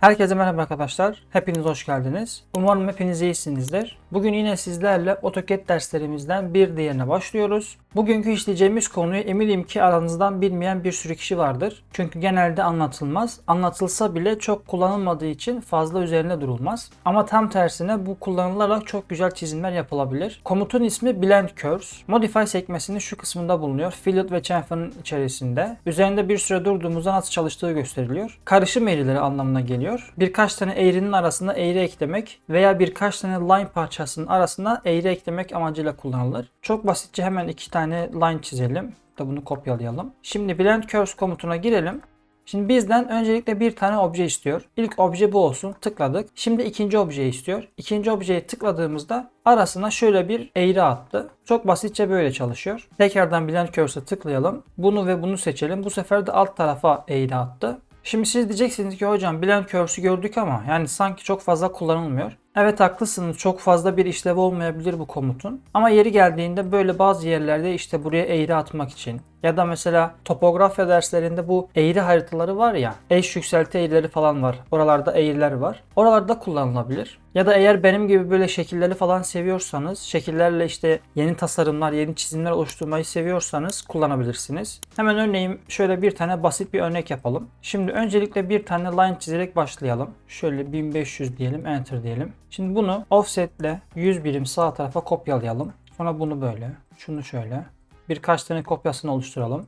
Herkese merhaba arkadaşlar. Hepiniz hoş geldiniz. Umarım hepiniz iyisinizdir. Bugün yine sizlerle AutoCAD derslerimizden bir diğerine başlıyoruz. Bugünkü işleyeceğimiz konuyu eminim ki aranızdan bilmeyen bir sürü kişi vardır. Çünkü genelde anlatılmaz. Anlatılsa bile çok kullanılmadığı için fazla üzerine durulmaz. Ama tam tersine bu kullanılarak çok güzel çizimler yapılabilir. Komutun ismi Blend Curves. Modify sekmesinin şu kısmında bulunuyor. Fillet ve chamfer'ın içerisinde. Üzerinde bir süre durduğumuzda nasıl çalıştığı gösteriliyor. Karışım eğrileri anlamına geliyor. Birkaç tane eğrinin arasına eğri eklemek veya birkaç tane line parçasının arasına eğri eklemek amacıyla kullanılır. Çok basitçe hemen iki tane line çizelim. Da bunu kopyalayalım. Şimdi Blend Curves komutuna girelim. Şimdi bizden öncelikle bir tane obje istiyor. İlk obje bu olsun. Tıkladık. Şimdi ikinci objeyi istiyor. İkinci objeye tıkladığımızda arasına şöyle bir eğri attı. Çok basitçe böyle çalışıyor. Tekrardan Blend Curves'a tıklayalım. Bunu ve bunu seçelim. Bu sefer de alt tarafa eğri attı. Şimdi siz diyeceksiniz ki hocam Blend Curves'ü gördük ama yani sanki çok fazla kullanılmıyor. Evet haklısınız çok fazla bir işlevi olmayabilir bu komutun. Ama yeri geldiğinde böyle bazı yerlerde işte buraya eğri atmak için ya da mesela topografya derslerinde bu eğri haritaları var ya eş yükselti eğrileri falan var. Oralarda eğriler var. Oralarda kullanılabilir. Ya da eğer benim gibi böyle şekilleri falan seviyorsanız, şekillerle işte yeni tasarımlar, yeni çizimler oluşturmayı seviyorsanız kullanabilirsiniz. Hemen örneğin şöyle bir tane basit bir örnek yapalım. Şimdi öncelikle bir tane line çizerek başlayalım. Şöyle 1500 diyelim, enter diyelim. Şimdi bunu offsetle 100 birim sağ tarafa kopyalayalım. Sonra bunu böyle, şunu şöyle. Birkaç tane kopyasını oluşturalım.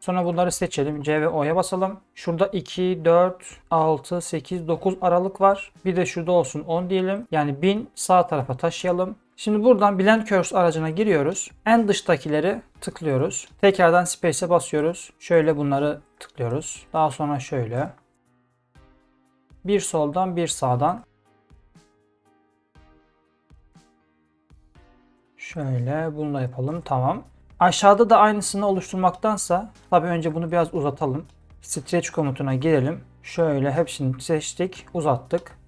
Sonra bunları seçelim. C ve O'ya basalım. Şurada 2, 4, 6, 8, 9 aralık var. Bir de şurada olsun 10 diyelim. Yani 1000 sağ tarafa taşıyalım. Şimdi buradan Blend Curves aracına giriyoruz. En dıştakileri tıklıyoruz. Tekrardan Space'e basıyoruz. Şöyle bunları tıklıyoruz. Daha sonra şöyle. Bir soldan bir sağdan. Şöyle bunu da yapalım. Tamam. Aşağıda da aynısını oluşturmaktansa tabi önce bunu biraz uzatalım. Stretch komutuna girelim. Şöyle hepsini seçtik, uzattık.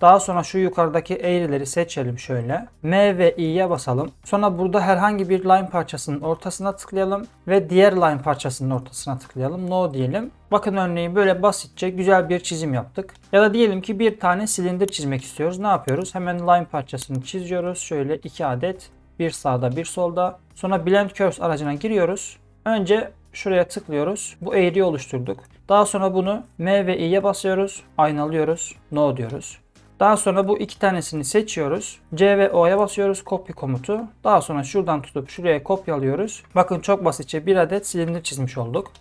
Daha sonra şu yukarıdaki eğrileri seçelim şöyle. M ve i'ye basalım. Sonra burada herhangi bir line parçasının ortasına tıklayalım ve diğer line parçasının ortasına tıklayalım. No diyelim. Bakın örneğin böyle basitçe güzel bir çizim yaptık. Ya da diyelim ki bir tane silindir çizmek istiyoruz. Ne yapıyoruz? Hemen line parçasını çiziyoruz. Şöyle iki adet. Bir sağda bir solda. Sonra Blend Curves aracına giriyoruz. Önce şuraya tıklıyoruz. Bu eğriyi oluşturduk. Daha sonra bunu M ve i'ye basıyoruz. Aynalıyoruz. No diyoruz. Daha sonra bu iki tanesini seçiyoruz. C ve O'ya basıyoruz kopya komutu. Daha sonra şuradan tutup şuraya kopyalıyoruz. Bakın çok basitçe bir adet silindir çizmiş olduk.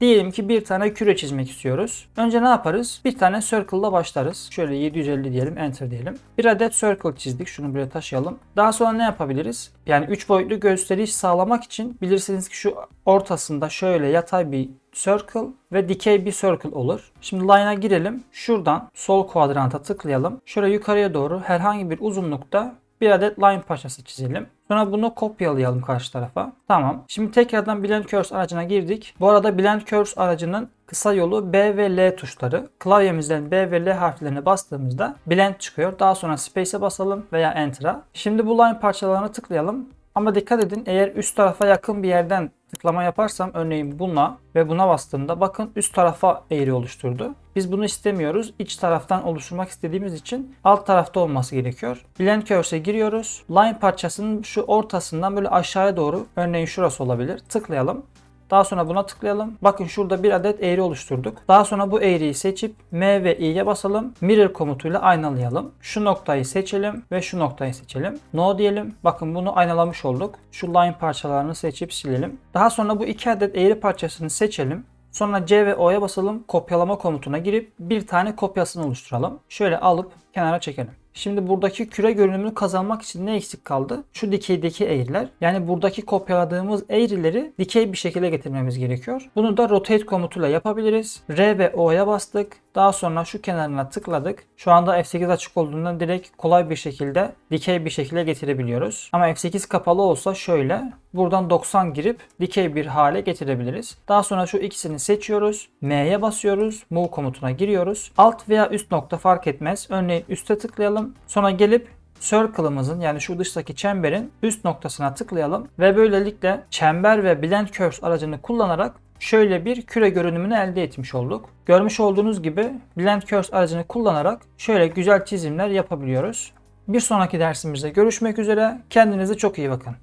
Diyelim ki bir tane küre çizmek istiyoruz. Önce ne yaparız? Bir tane circle'la başlarız. Şöyle 750 diyelim, enter diyelim. Bir adet circle çizdik. Şunu buraya taşıyalım. Daha sonra ne yapabiliriz? Yani 3 boyutlu gösteriş sağlamak için bilirsiniz ki şu ortasında şöyle yatay bir circle ve dikey bir circle olur. Şimdi line'a girelim. Şuradan sol kuadranta tıklayalım. Şöyle yukarıya doğru herhangi bir uzunlukta bir adet line parçası çizelim. Sonra bunu kopyalayalım karşı tarafa. Tamam. Şimdi tekrardan Blend Curves aracına girdik. Bu arada Blend Curves aracının kısa yolu B ve L tuşları. Klavyemizden B ve L harflerine bastığımızda Blend çıkıyor. Daha sonra Space'e basalım veya Enter'a. Şimdi bu line parçalarına tıklayalım. Ama dikkat edin eğer üst tarafa yakın bir yerden tıklama yaparsam örneğin buna ve buna bastığımda bakın üst tarafa eğri oluşturdu. Biz bunu istemiyoruz. İç taraftan oluşturmak istediğimiz için alt tarafta olması gerekiyor. Blend Curves'e giriyoruz. Line parçasının şu ortasından böyle aşağıya doğru örneğin şurası olabilir. Tıklayalım. Daha sonra buna tıklayalım. Bakın şurada bir adet eğri oluşturduk. Daha sonra bu eğriyi seçip M ve i'ye basalım. Mirror komutuyla aynalayalım. Şu noktayı seçelim ve şu noktayı seçelim. No diyelim. Bakın bunu aynalamış olduk. Şu line parçalarını seçip silelim. Daha sonra bu iki adet eğri parçasını seçelim. Sonra C ve O'ya basalım. Kopyalama komutuna girip bir tane kopyasını oluşturalım. Şöyle alıp kenara çekelim. Şimdi buradaki küre görünümünü kazanmak için ne eksik kaldı? Şu dikeydeki eğriler. Yani buradaki kopyaladığımız eğrileri dikey bir şekilde getirmemiz gerekiyor. Bunu da rotate komutuyla yapabiliriz. R ve O'ya bastık. Daha sonra şu kenarına tıkladık. Şu anda F8 açık olduğundan direkt kolay bir şekilde dikey bir şekilde getirebiliyoruz. Ama F8 kapalı olsa şöyle buradan 90 girip dikey bir hale getirebiliriz. Daha sonra şu ikisini seçiyoruz. M'ye basıyoruz. Move komutuna giriyoruz. Alt veya üst nokta fark etmez. Örneğin üste tıklayalım. Sonra gelip circle'ımızın yani şu dıştaki çemberin üst noktasına tıklayalım ve böylelikle çember ve blend curves aracını kullanarak şöyle bir küre görünümünü elde etmiş olduk. Görmüş olduğunuz gibi blend curves aracını kullanarak şöyle güzel çizimler yapabiliyoruz. Bir sonraki dersimizde görüşmek üzere. Kendinize çok iyi bakın.